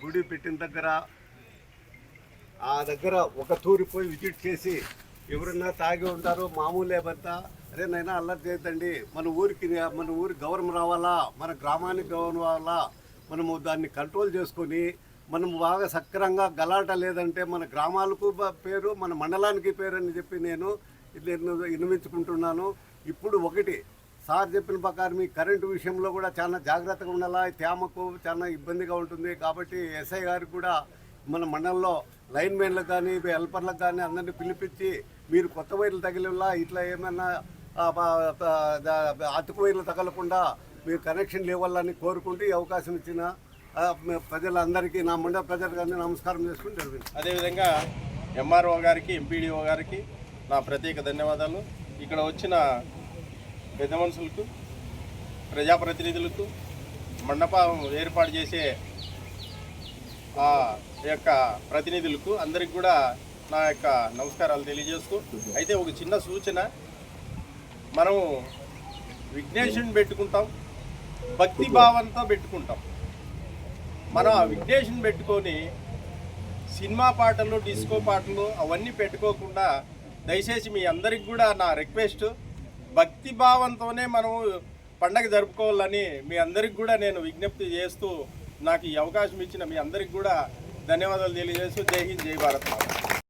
గుడి పెట్టిన దగ్గర ఆ దగ్గర ఒక తూరి పోయి విజిట్ చేసి ఎవరన్నా తాగి ఉంటారో మామూలే భర్త అరే నైనా అల్లరి చేయొద్దండి. మన ఊరికి మన ఊరికి గౌరవం రావాలా మన గ్రామానికి గౌరవం రావాలా మనము దాన్ని కంట్రోల్ చేసుకొని మనం బాగా సక్రంగా గలాట లేదంటే మన గ్రామాలకు పేరు మన మండలానికి పేరు అని చెప్పి నేను నేను వినిపించుకుంటున్నాను ఇప్పుడు ఒకటి సార్ చెప్పిన ప్రకారం మీ కరెంటు విషయంలో కూడా చాలా జాగ్రత్తగా ఉండాలా? తేమకు చాలా ఇబ్బందిగా ఉంటుంది కాబట్టి ఎస్ఐ గారికి కూడా మన మండలంలో లైన్ మెన్లకు కానీ హెల్పర్లకు కానీ అందరినీ పిలిపించి మీరు కొత్త వైర్లు తగిలిలా ఇట్లా ఏమైనా అతుకు వైర్లు తగలకుండా మీరు కనెక్షన్ ఇవ్వాలని కోరుకుంటూ ఈ అవకాశం ఇచ్చిన ప్రజలందరికీ నా మండల ప్రజలకు నమస్కారం చేసుకుని జరిగింది. అదేవిధంగా ఎంఆర్ఓ గారికి ఎంపీడీఓ గారికి నా ప్రత్యేక ధన్యవాదాలు. ఇక్కడ వచ్చిన పెద్ద మనుషులకు ప్రజాప్రతినిధులకు మండపం ఏర్పాటు చేసే ఆ యొక్క ప్రతినిధులకు అందరికి కూడా నా యొక్క నమస్కారాలు తెలియజేస్తూ అయితే ఒక చిన్న సూచన. మనం విఘ్నేశుని పెట్టుకుంటాం భక్తి భావంతో పెట్టుకుంటాం. మనం ఆ విఘ్నేశుని పెట్టుకొని సినిమా పాటలు డిస్కో పాటలు అవన్నీ పెట్టుకోకుండా దయచేసి మీ అందరికి కూడా నా రిక్వెస్ట్ భక్తి భావంతోనే మనం పండగ జరుపుకోవాలని మీ అందరికి కూడా నేను విజ్ఞప్తి చేస్తూ నాకు ఈ అవకాశం ఇచ్చిన మీ అందరికి కూడా ధన్యవాదాలు తెలియజేస్తూ జై హింద్ జై భారత్